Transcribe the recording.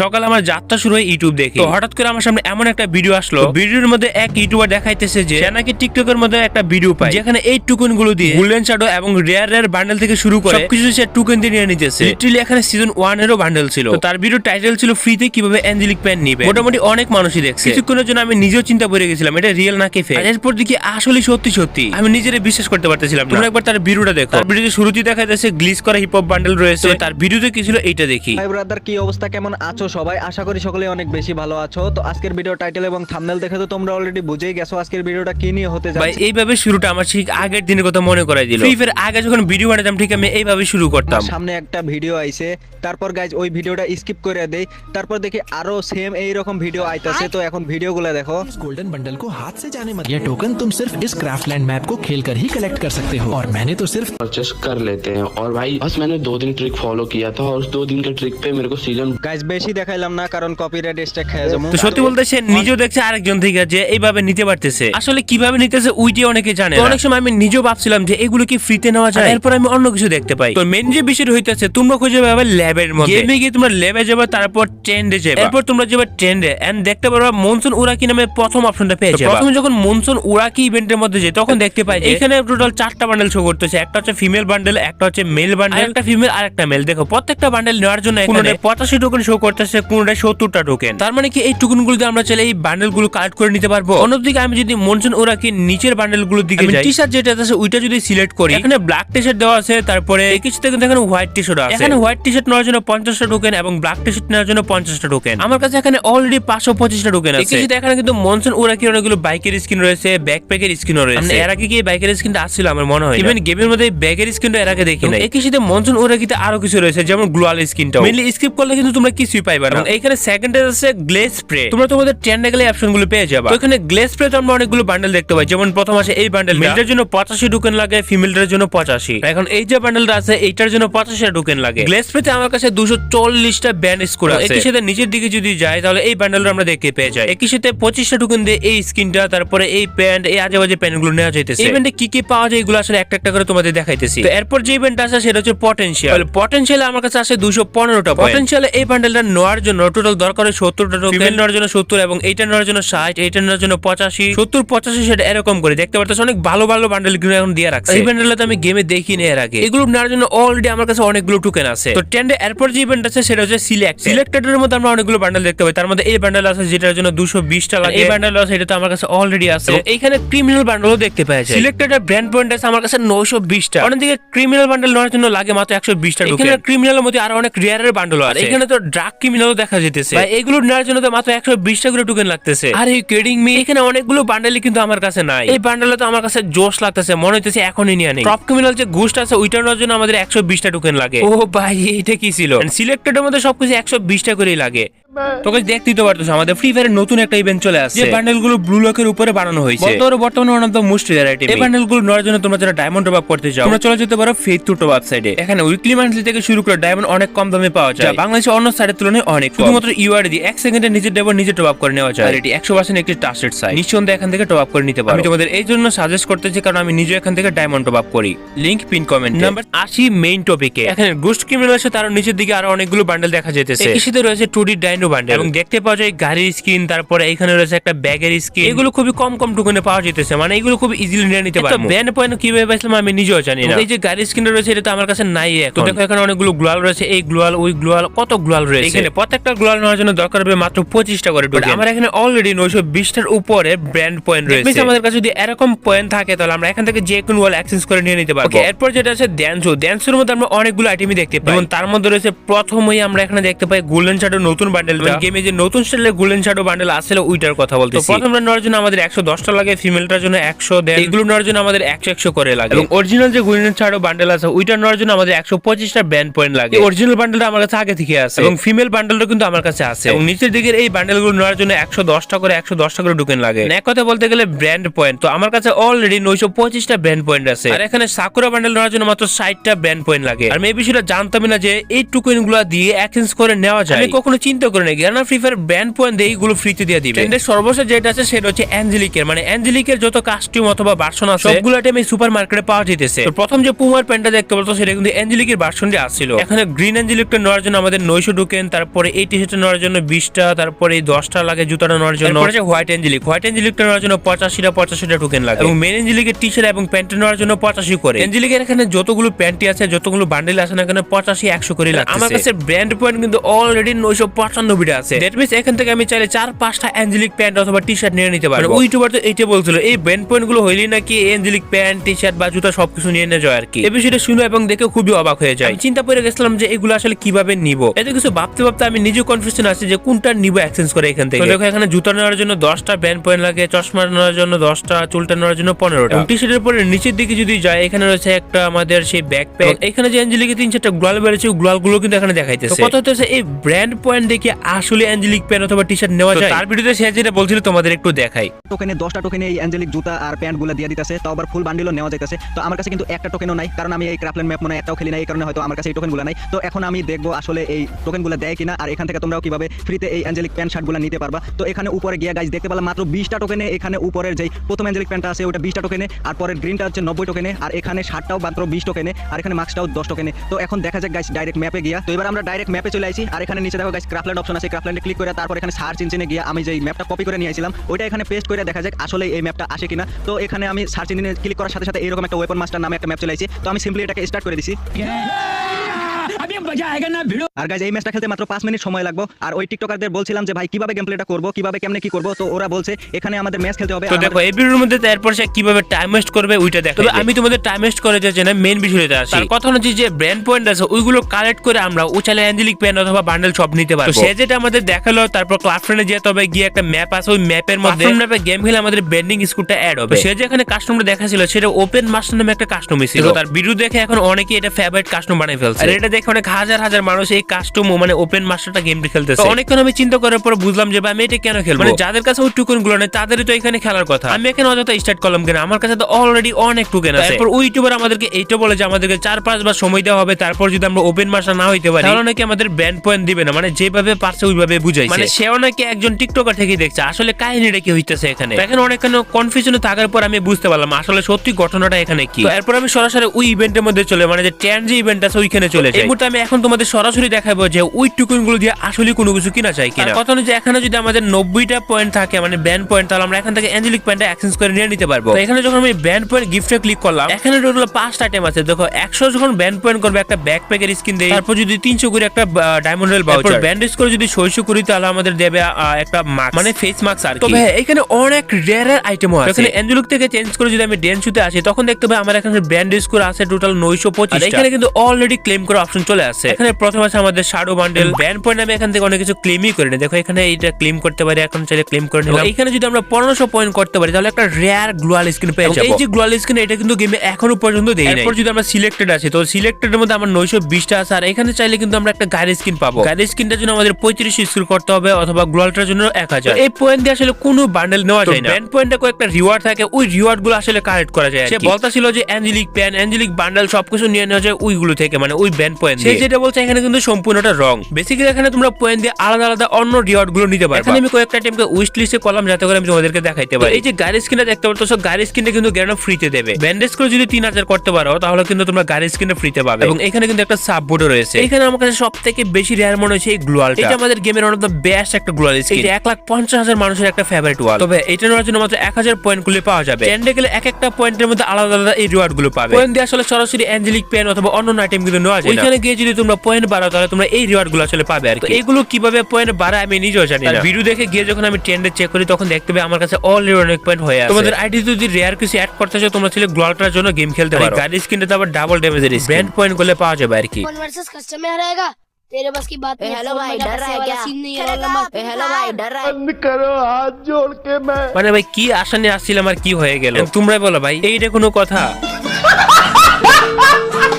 সকালে আমার যাত্রা শুরু হয় ইউটিউব দেখে। তো হঠাৎ করে আমার সামনে এমন একটা ভিডিও আসলো। ভিডিওর মধ্যে এক ইউটিউবার দেখাইতেছে যে সে নাকি টিকটকের মধ্যে একটা ভিডিও পায়। যেখানে এই টুকনগুলো দিয়ে গোল্ডেন শ্যাডো এবং রেয়ার রেয়ার বান্ডেল থেকে শুরু করে সবকিছু সে টুকন দিয়ে নিয়ে নিতেছে। লিটারালি এখানে সিজন ওয়ান এরও বান্ডেল ছিল। তো তার ভিডিও টাইটেল ছিল ফ্রিতে কীভাবে অ্যাঞ্জেলিক প্যান নিবে। মোটামুটি অনেক মানুষই দেখছে। কিছুক্ষণের জন্য আমি নিজেও চিন্তা করে গেছিলাম এটা রিয়েল নাকি ফেক এরপর দেখি আসলে সত্যি সত্যি। আমি নিজেরে বিশ্বাস করতে পারতেছিলাম না। তোমরা একবার তার ভিডিওটা দেখো। তার ভিডিওতে শুরুতেই দেখা যাচ্ছে গ্লিচ করা হিপ হপ বান্ডেল রয়েছে। তার ভিডিওতে কি ছিল এইটা দেখি। হাই ব্রাদার কি অবস্থা? কেমন আছো সবাই আশা করি সকলে অনেক বেশি ভালো আছো তো আজকের ভিডিও টাইটেল এবং থাম্বনেল দেখে তো তোমরা অলরেডি বুঝেই গেছো আজকের ভিডিওটা কি নিয়ে হতে ভাই যাচ্ছে এইভাবে শুরুটা আমার ঠিক আগের দিনের কথা মনে করাই দিল ফ্রি ফায়ার আগে যখন ভিডিও বানাতাম ঠিক আমি এইভাবে শুরু করতাম আমার সামনে একটা ভিডিও আইছে তারপর গাইজ ওই ভিডিওটা স্কিপ করে দেই তারপর দেখি আরো সেম এই রকম ভিডিও আইতাছে তো এখন ভিডিওগুলো দেখো इस गोल्डन बंडल को हाथ से जाने मत यह टोकन तुम सिर्फ इस क्राफ्टलैंड मैप को खेलकर ही कलेक्ट कर सकते हो और मैंने तो सिर्फ परचेस कर लेते हैं और भाई बस मैंने दो दिन ट्रिक फॉलो किया था और उस दो दिन के ट्रिक पे मेरे को सीजन গাইজ বেশি দেখাইলাম না কারণ কপিরাইট স্ট্রাইক খেয়ে যাব। তো সত্যি বলতে সে নিজেও দেখছে আরেকজন থেকে যে এইভাবে নিতে পারতেছে। আসলে কীভাবে নিতেছে ওইটি অনেকে জানে অনেক সময় আমি নিজেও ভাবছিলাম যে এগুলো কি ফ্রিতে নেওয়া যায়? এরপর আমি অন্য কিছু দেখতে পাই। তো মেন যে বিষয় হইতেছে তোমরা খুঁজে পাবে ল্যাবের মধ্যে। গেমে গিয়ে তোমরা ল্যাবে যাবে তারপর ট্রেন্ডে যাবে। এরপর তোমরা যাবে ট্রেন্ডে এন্ড দেখতে পারবা মনসুন উরাকি নামে প্রথম অপশনটা পেয়ে যাবে। প্রথমে যখন মনসুন উরাকি ইভেন্টের মধ্যে যাই তখন দেখতে পাই এখানে টোটাল চারটা বান্ডেল শো করতেছে। একটা হচ্ছে ফিমেল বান্ডেল একটা হচ্ছে মেল বান্ডেল একটা ফিমেল আর একটা মেল দেখো প্রত্যেকটা বান্ডেল নেওয়ার জন্য এখানে পঁচাশি টোকেন শো করতেছে কোনটায় সত্তরটা টোকেন তার মানে কি এই টোকেনগুলো আমরা চাইলে এই বান্ডেলগুলো কালেক্ট করে নিতে পারব? অন্যদিকে আমি যদি মনসুন ওরাকি নিচের বান্ডেলগুলোর দিকে যাই টি শার্ট যেটা আছে ওইটা যদি সিলেক্ট করি এখানে ব্ল্যাক টি শার্ট দেওয়া আছে তারপরে এই কিছুতে কিন্তু এখানে হোয়াইট টি শার্ট আছে। এখানে হোয়াইট টি শার্ট নেওয়ার জন্য পঞ্চাশটা টোকেন এবং ব্ল্যাক টি শার্ট নেওয়ার জন্য পঞ্চাশটা টোকেন আমার কাছে এখানে অলরেডি পাঁচশো পঁচিশটা টোকেন আছে। এই কিছুতে এখানে কিন্তু মনসুন ওরাকি অনেকগুলো বাইকের স্কিন রয়েছে ব্যাকপ্যাকের স্কিনও রয়েছে। এর আগে কি বাইকের স্কিনটা আসছিল আমার মনে হয় ইভেন গেমের মধ্যে ব্যাগের স্কিনটা এর আগে দেখি না একই সাথে মনসুন ওরাকিতে আরও কিছু রয়েছে যেমন গ্লোয়াল স্কিনটা মেনলি স্কিপ করলে কিন্তু তোমরা কিছুই পাইবা না। এবং এইখানে সেকেন্ডে আছে গ্লেজ স্প্রে তোমরা তোমাদের ট্রেন্ডে গেলে অপশনগুলো পেয়ে যাবে। তো এখানে গ্লেজ স্প্রে তো আমরা অনেকগুলো বান্ডেল দেখতে পাই। যেমন প্রথম আছে এই বান্ডেল মেলটার জন্য পঁচাশি টোকেন লাগে ফিমেলটার জন্য পঁচাশি। এখন এই যে বান্ডেলটা আছে এইটার জন্য পঁচাশি টোকেন লাগে। গ্লেজ স্প্রেতে আমার কাছে দুশো চল্লিশটা ব্যান্ড স্কোর আছে। একই সাথে নিচের দিকে যদি যাই তাহলে এই বান্ডেলটা আমরা দেখতে পেয়ে যাই। একই সাথে পঁচিশটা টোকেন দিয়ে এই স্কিনটা তারপরে এই প্যান্ট এই আজে বাজে প্যান্টগুলো নেওয়া যাইতেছে। এই ইভেন্টে কি কি পাওয়া যায় এগুলো আসলে একটা একটা করে তোমাদের দেখাইতেছি। তো এরপর যে ইভেন্ট আছে সেটা হচ্ছে পটেনশিয়াল পটেনশিয়ালে আমার কাছে আছে দুশো পনেরোটা পটেনশিয়ালে এই বান্ডেলটা নেওয়ার জন্য টোটাল দরকার হয় সত্তরটা টোকেন ফিমেল নেওয়ার জন্য সত্তর এবং এইটা নেওয়ার জন্য ষাট এইটা নেওয়ার জন্য পঁচাশি। সত্তর পঁচাশি সেটা এরকম করে। দেখতে পারতেছ অনেক ভালো ভালো বান্ডেলগুলো এখন দিয়ে রাখছে। এই বান্ডেলটা তো আমি গেমে দেখি দেখিনি এর আগে। এগুলো নেওয়ার জন্য অলরেডি আমার কাছে অনেকগুলো টোকেন আছে। তো টেন্ডে এরপর যে ইভেন্ট আছে সেটা হচ্ছে সিলেক্ট সিলেক্টেডের মধ্যে আমরা অনেকগুলো বান্ডেল দেখতে পাই। তার মধ্যে এই বান্ডেল আছে যেটার জন্য দুশো বিশটা লাগে। এই বান্ডেল আছে এটা তো আমার কাছে অলরেডি আছে। এইখানে ক্রিমিনাল বান্ডেলও দেখতে পাওয়া যায়। সিলেক্টেড ব্র্যান্ড পয়েন্ট আছে আমার কাছে নয়শো বিশটা। অন্যদিকে ক্রিমিনাল বান্ডেল নেওয়ার জন্য লাগে মাত্র একশো বিশটা এখানে ক্রিমিনালের মধ্যে আরও অনেক রেয়ারের বান্ডেল আছে। এখানে তো ড্রাগ ক্রিমিনালও দেখা যেতেছে। ভাই এগুলো নেওয়ার জন্য তো মাত্র একশো বিশটা করে টোকেন লাগতেছে। আর এই কেডিং মি এখানে অনেকগুলো বান্ডেলই কিন্তু আমার কাছে নাই। এই বান্ডেলে তো আমার কাছে জোশ লাগতেছে মনে হইতেছে এখনই নিয়ে নেই। টপ ক্রিমিনাল যে ঘুষটা আছে ওইটা নেওয়ার জন্য আমাদের একশো বিশটা টোকেন লাগে। ও ভাই এটা কি ছিল? সিলেক্টেড মধ্যে সবকিছু একশো বিশটা করেই লাগে। তোকে দেখতেই তো পারতো আমাদের ফ্রি ফায়ারের নতুন একটা ইভেন্ট চলে আসছে। যে বান্ডেলগুলো ব্লু লকের উপরে বানানো হয়েছে। বর্তমানে বর্তমানে one of the most rare item এই বান্ডেলগুলো নেওয়ার জন্য তোমরা যারা ডায়মন্ড টপ আপ করতে চাও তোমরা চলে যেতে পারো ফেথ টু টপ সাইডে এখানে উইকলি মান্থলি থেকে শুরু করে ডায়মন্ড অনেক কম দামে পাওয়া যায়। যা বাংলাদেশের অন্য সাইডের তুলনায় অনেক। শুধুমাত্র ইউআর দিয়ে এক সেকেন্ডে নিজের ডায়মন্ড নিজে টপ আপ করে নেওয়া যায়। আর এটি একশো পার্সেন্ট একটি ট্রাস্টেড সাইট নিঃসন্দেহে এখান থেকে টপ আপ করে নিতে পারো। আমি তোমাদের এই জন্য সাজেস্ট করতেছি কারণ আমি নিজে এখান থেকে ডায়মন্ড টপ আপ করি লিংক পিন কমেন্ট নাম্বার আশি মেইন টপিকে এখানে গোস্ট ক্রিমিনাল আছে তার নিচের দিকে আরও অনেকগুলো বান্ডেল দেখা যেতেছে। সাথে রয়েছে টু ডি ডাইনো বান্ডেল এবং দেখতে পাওয়া যায় গাড়ির স্কিন তারপরে এখানে রয়েছে একটা ব্যাগের স্কিন এগুলো খুবই কম কম টোকেনে পাওয়া যেতেছে। মানে এগুলো খুব ইজিলি নিয়ে নিতে পারব। ব্যান্ড পয়েন্ট কীভাবে পাইছিলাম আমি নিজেও জানি না। এই যে গাড়ির স্কিন রয়েছে এটা তো আমার কাছে নাই এখন। তো দেখো এখানে অনেকগুলো গ্লোয়াল রয়েছে। এই গ্লোয়াল ওই গ্লোয়াল কত গ্লোয়াল রয়েছে? এখানে প্রত্যেকটা গ্লোয়াল নেওয়ার জন্য দরকার হবে মাত্র পঁচিশটা করে টোকেন আমার এখানে অলরেডি নয়শো বিশটার উপরে ব্র্যান্ড পয়েন্ট রয়েছে। আমাদের কাছে যদি এরকম পয়েন্ট থাকে তাহলে আমরা এখান থেকে যে কোনো ওয়াল অ্যাক্সেস করে নিয়ে নিতে পারব। এরপর যেটা আছে ড্যান্সো ড্যান্সের মধ্যে আমরা অনেকগুলো আইটেমই দেখতে পাই। যেমন তার মধ্যে রয়েছে প্রথমেই আমরা এখানে দেখতে পাই গোল্ডেন শ্যাডো নতুন বান্ডেল গেমে যে নতুন স্টাইলের গোল্ডেন শ্যাডো বান্ডেল আসলে ওইটার কথা বলতে প্রথমটা নেওয়ার জন্য আমাদের একশো দশটা লাগে ফিমেলটার জন্য একশো এগুলো নেওয়ার জন্য আমাদের একশো একশো করে লাগে। এবং অরিজিনাল যে গোল্ডেন শ্যাডো বান্ডেল আছে ওইটা নেওয়ার জন্য আমাদের একশো পঁচিশটা ব্যান্ড পয়েন্ট লাগে। অরিজিনাল বান্ডেলটা আমার কাছে আগে থেকে আছে। এবং ফিমেল বান্ডেলটা কিন্তু আমার কাছে আছে। এবং নিচের দিকের এই বান্ডেলগুলো নেওয়ার জন্য একশো দশটা করে একশো দশটা করে টোকেন লাগে। এক কথা বলতে গেলে ব্র্যান্ড পয়েন্ট তো আমার কাছে অলরেডি নয়শো পঁচিশটা ব্র্যান্ড পয়েন্ট আছে। আর এখানে সাকুরা বান্ডেল নেওয়ার জন্য মাত্র ষাটটা ব্র্যান্ড পয়েন্ট লাগে। আর আমি এই বিষয়টা জানতামই না যে এই টোকেনগুলো দিয়ে এক্সচেঞ্জ করে নেওয়া যায়। আমি কখনো চিন্তা করে নাই কেননা ফ্রি ফায়ার ব্র্যান্ড পয়েন্ট দিয়ে এইগুলো ফ্রিতে দিয়ে দিবে। ট্রেন্ডের সর্বশেষ যেটা আছে সেটা হচ্ছে অ্যাঞ্জেলিকের মানে অ্যাঞ্জেলিকের যত কাস্টিউম অথবা ভার্সন আছে সবগুলো আইটেম এই সুপার মার্কেটে পাওয়া যেতেছে। তো প্রথম যে পুমার প্যান্টটা দেখতে বলতো সেটা কিন্তু অ্যাঞ্জেলিকের ভার্সনটি আসছিল এখানে গ্রিন অ্যাঞ্জেলিকটা নেওয়ার জন্য আমাদের নয়শো টোকেন তারপরে এই টি শার্টটা নেওয়ার জন্য বিশটা তারপরে এই দশটা লাগে জুতাটা নেওয়ার জন্য। হোয়াইট এঞ্জেলিক হোয়াইট এঞ্জেলিকটা নেওয়ার জন্য পঁচাশিটা পঁচাশিটা টোকেন লাগে। এবং মেন এঞ্জেলিকের টি শার্ট এবং প্যান্ট নেওয়ার জন্য পঁচাশি করে। এঞ্জেলিকের এখানে যতগুলো প্যান্টি আছে যতগুলো বান্ডেল আছে না এখানে পঁচাশি একশো করে লাগে আমার কাছে ব্র্যান্ড পয়েন্ট কিন্তু অলরেডি নয়শো পঁচানব্বইটা আছে। দ্যাট মিনস এখান থেকে আমি চাইলে চার পাঁচটা এঞ্জেলিক প্যান্ট অথবা টি শার্ট নিয়ে নিতে পারব। ওই ইউটিউবার তো এইটা বলছিল এই ব্র্যান্ড পয়েন্টগুলো হইলেই নাকি এঞ্জেলিক প্যান্ট টি শার্ট বা জুতা সবকিছু নিয়ে নেওয়া যায় আর কি। এই বিষয়টা শুনে এবং দেখে খুবই অবাক হয়ে যায় চিন্তা করে গেছিলাম যে এগুলো আসলে কীভাবে নিব। এত কিছু ভাবতে ভাবতে আমি নিজে কনফিউশন আছি যে কোনটা নিব এক্সচেঞ্জ করে এখান থেকে। তো দেখো এখানে জুতা নেওয়ার জন্য দশটা ব্যান্ড পয়েন্ট লাগে চশমা নেওয়ার জন্য দশটা চুলটা নেওয়ার জন্য পনেরোটা। টি শার্টের পরে নিচের দিকে যদি যায় এখানে রয়েছে একটা আমাদের সেই ব্যাকপ্যাক এখানে যে অ্যাঞ্জেলিকে তিন চারটা গ্লোয়াল বেড়েছে গ্লোয়ালগুলো কিন্তু এখানে দেখাইতেছে। তো কথা হচ্ছে এই ব্র্যান্ড পয়েন্ট দেখে আসলে অ্যাঞ্জেলিক প্যান্ট অথবা টি শার্ট নেওয়া যায়? তার ভিডিওতে সে যেটা বলছিল তোমাদের একটু দেখাই। টোকেনে দশটা টোকেনে এই অ্যাঞ্জেলিক জুতা আর প্যান্টগুলো দিয়ে দিতেছে তো আবার ফুল বান্ডিলও নেওয়া যাইতেছে। তো আমার কাছে কিন্তু একটা টোকেনও নাই কারণ আমি এই ক্রাফলেন ম্যাপ মনে একটাও খেলি না এই কারণে হয়তো আমার কাছে এই টোকেনগুলো নাই। তো এখন আমি দেখব আসলে এই টোকেনগুলো দেয় কিনা, আর এখান থেকে তোমরাও কীভাবে ফ্রিতে এই অ্যাঞ্জেলিক প্যান্ট শার্টগুলো নিতে পারবা? তো এখানে উপরে গিয়ে গাইজ দেখতে পেলাম মাত্র বিশটা টোকেনে এখানে উপরের যেই প্রথম অ্যাঞ্জেলিক প্যান্টটা আছে, ওটা বিশটা টোকেনে আর পরের গ্রিনটা হচ্ছে নব্বই টোকেনে আর এখানে শার্টটাও মাত্র বিশ টোকেনে আর এখানে মাস্কটাও দশ টোকেনে তো এখন দেখা যাক গাইজ ডাইরেক্ট ম্যাপে গিয়া। তো এবার আমরা ডাইরেক্ট ম্যাপে চলে আসি আর এখানে নিচে দেখো গাইজ ক্রাফল্যান্ড অপশন আছে ক্রাফল্যান্ডে ক্লিক করে তারপর এখানে সার্চ ইঞ্জিনে গিয়ে আমি যেই ম্যাপটা কপি করে নিয়েছিলাম ওইটা এখানে পেস্ট করে দেখা যাক আসলে এই ম্যাপটা আসে কিনা। তো এখানে আমি সার্চ ইঞ্জিনে ক্লিক করার সাথে সাথে এরকম একটা ওয়েপন মাস্টার নামে একটা ম্যাপ চলে আসছে তো আমি সিম্পলি এটাকে স্টার্ট করে দিছি। আর গাইজ এই ম্যাচটা খেলতে মাত্র পাঁচ মিনিট সময় লাগবে। আর ওই টিকটকারদের বলছিলাম যে ভাই কীভাবে গেম প্লেটা করব? কীভাবে কেমনে কি করব? তো ওরা বলছে এখানে আমাদের ম্যাচ খেলতে হবে। তো দেখো এই ভিডিওর মধ্যে তারপর সে কীভাবে টাইম ওয়েস্ট করবে ওইটা দেখো। তবে আমি তোমাদের টাইম ওয়েস্ট করে যাচ্ছি না মেন বিষয়টা আসি। তার কথা হচ্ছে যে ব্র্যান্ড পয়েন্ট আছে ওইগুলো কালেক্ট করে আমরা ও চাইলে অ্যাঞ্জেলিক পেন অথবা বান্ডেল সব নিতে পারব। সে যেটা আমাদের দেখাল তারপর ক্লাস ফ্রেন্ডে যেতে হবে গিয়ে একটা ম্যাপ আছে ওই ম্যাপের মধ্যে ম্যাপে গেম খেলে আমাদের বেন্ডিং স্কুলটা অ্যাড হবে। সে যেখানে কাস্টমার দেখাছিল সেটা ওপেন মাস্টার নামে একটা কাস্টমার ছিল। তার ভিডিও দেখে এখন অনেকে এটা ফেভারিট কাস্টমার বানিয়ে ফেলছে। আর এটা দেখে অনেক হাজার হাজার মানুষ এই কাস্টম মানে ওপেন মাস্টারটা গেমটি খেলতেছে। অনেকক্ষণ আমি চিন্তা করার পর বুঝলাম যে আমি এটা কেন খেলব? মানে যাদের কাছে ওই টুকনগুলো নেই তাদেরই তো এখানে খেলার কথা। আমি এখানে অযথা স্টার্ট করলাম কেন? আমার কাছে তো অলরেডি অনেক টোকেন আছে। তারপর ওই ইউটিউবার আমাদেরকে এইটা বলে যে আমাদেরকে চার পাঁচ বার সময় দেওয়া হবে তারপর যদি আমরা ওপেন মাস্টার না হইতে পারি তাহলে নাকি আমাদের ব্যান্ড পয়েন্ট দিবে না? মানে যেভাবে পারছে ওইভাবে বুঝাইছে। মানে সেও নাকি একজন টিকটকার থেকে দেখছে। আসলে কাহিনীটা কি হইতেছে এখানে? এখানে অনেক কনফিউশনে থাকার পর আমি বুঝতে পারলাম আসলে সত্যি ঘটনাটা এখানে কি। এরপর আমি সরাসরি ওই ইভেন্টের মধ্যে চলে মানে যে ট্যান যে ইভেন্ট আছে ওইখানে চলে যাই। আমি এখন তোমাদের সরাসরি দেখাবো যে ওই টুকুনগুলো দিয়ে আসলে কোনো কিছু কিনা চাই কিনা। কথা যে এখানে যদি আমাদের নব্বইটা পয়েন্ট থাকে মানে ব্যান্ড পয়েন্ট তাহলে আমরা এখান থেকে অ্যাঞ্জেলিক পয়েন্টটা এক্সচেঞ্জ করে নিয়ে নিতে পারব। তো এখানে যখন আমি ব্যান্ড পয়েন্ট গিফটে ক্লিক করলাম এখানে টোটাল পাঁচটা আইটেম আছে। দেখো একশো যখন ব্যান্ড পয়েন্ট করবে একটা ব্যাকপ্যাকের স্কিন দেয় তারপর যদি তিনশো করে একটা ডায়মন্ড রেল বাউচার ব্যান্ডেজ করে যদি ছয়শো করি তাহলে আমাদের দেবে একটা মাস্ক মানে ফেস মাস্ক আর কি। তবে এখানে অনেক রেয়ার আইটেম আছে এখানে অ্যাঞ্জেলিক থেকে চেঞ্জ করে যদি আমি ডেন শুতে আসি তখন দেখতে পাই আমার এখানে ব্যান্ডেজ করে আছে টোটাল নয়শো পঁচিশ এখানে কিন্তু অলরেডি ক্লেম করা অপশন চলে আসছে এখানে প্রথম আছে আমাদের শাডো বান্ডেল ব্যান্ড পয়েন্ট আমি এখান থেকে অনেক কিছু ক্লেমই করে নি দেখো এখানে এইটা ক্লেম করতে পারি এখন চাইলে ক্লেম করে নিলাম। এখানে যদি আমরা পনেরোশো পয়েন্ট করতে পারি তাহলে একটা রেয়ার গ্লোয়াল স্ক্রিন পেয়ে যাব। এই যে গ্লোয়াল স্ক্রিন এটা কিন্তু গেমে এখনও পর্যন্ত দেই এরপর যদি আমরা সিলেক্টেড আছি তো সিলেক্টেড এর মধ্যে আমার নয়শো বিশটা আছে আর এখানে চাইলে কিন্তু আমরা একটা গাড়ি স্কিন পাবো। গাড়ি স্কিনটার জন্য আমাদের পঁয়ত্রিশ স্কিল করতে হবে অথবা গ্লোয়ালটার জন্য এক হাজার। এই পয়েন্ট দিয়ে আসলে কোনো বান্ডেল নেওয়া যায় না। ব্যান্ড পয়েন্টে কয়েকটা রিওয়ার্ড থাকে ওই রিওয়ার্ডগুলো আসলে কালেক্ট করা যায় সে বলতাছিল যে অ্যাঞ্জেলিক প্যান অ্যাঞ্জেলিক বান্ডেল সবকিছু নিয়ে নেওয়া যায় ওইগুলো থেকে মানে ওই ব্যান্ড পয়েন্ট সে যেটা বলছে এখানে কিন্তু সম্পূর্ণটা রং বেসিক্যালি এখানে তোমরা পয়েন্ট দিয়ে আলাদা আলাদা অন্য রিওয়ার্ডগুলো নিতে পারবে। এখানে আমি কয়েকটা টিমকে উইশ লিস্টে করলাম যাতে করে আমি তোমাদেরকে দেখাইতে পারি। এই যে গাড়ি স্কিনটা দেখতে পারতো গাড়ি স্কিনটা কিন্তু গ্যারানো ফ্রিতে দেবে। ব্যান্ডেজ করে যদি তিন হাজার করতে পারো তাহলে কিন্তু তোমরা গাড়ি স্কিনটা ফ্রিতে পাবে। এবং এখানে কিন্তু একটা সাব রয়েছে। এখানে আমার কাছে সব থেকে বেশি রেয়ার মনে হচ্ছে এই গ্লোয়াল এটা আমাদের গেমের ওয়ান অফ দ্য বেস্ট একটা গ্লোয়াল স্কিন এটা এক লাখ পঞ্চাশ হাজার মানুষের একটা ফেভারিট ওয়াল তবে এটা নেওয়ার জন্য মাত্র এক হাজার পয়েন্টগুলো পাওয়া যাবে। ট্রেন্ডে গেলে এক একটা পয়েন্টের মধ্যে আলাদা আলাদা এই রিওয়ার্ডগুলো পাবে। পয়েন্ট দিয়ে আসলে সরাসরি অ্যাঞ্জেলিক পেন অথবা অন্য আইটেম কিন্তু নেওয়া যায় ওইখানে গিয়ে যদি তোমরা পয়েন্ট বাড়াও তাহলে তোমরা এই রিওয়ার্ড গুলো আসলে পাবে আর কি। তো এইগুলো কিভাবে পয়েন্ট বাড়ায় আমি নিজেও জানি না ভিডিও দেখে গিয়ে যখন আমি ট্রেন্ডে চেক করি তখন দেখতে পাই আমার কাছে অলরেডি অনেক পয়েন্ট হয়ে আছে তোমাদের আইডি যদি রেয়ার কিছু অ্যাড করতে চাও তোমরা ছিল গ্লোয়ালটার জন্য গেম খেলতে পারো গাড়ি স্কিনটা তো আবার ডাবল ড্যামেজের ব্র্যান্ড পয়েন্ট করলে পাওয়া যাবে আর কি वन वर्सेस कस्टमर रहेगा तेरे बस की बात नहीं हेलो फोन भाई में डर लगा रहा है वाला क्या सीन नहीं है वाला मत ए, हेलो भाई डर रहा है মানে ভাই কি আশা নিয়ে আসছিলাম আর কি হয়ে গেল তোমরা বলো ভাই এইটা কোনো কথা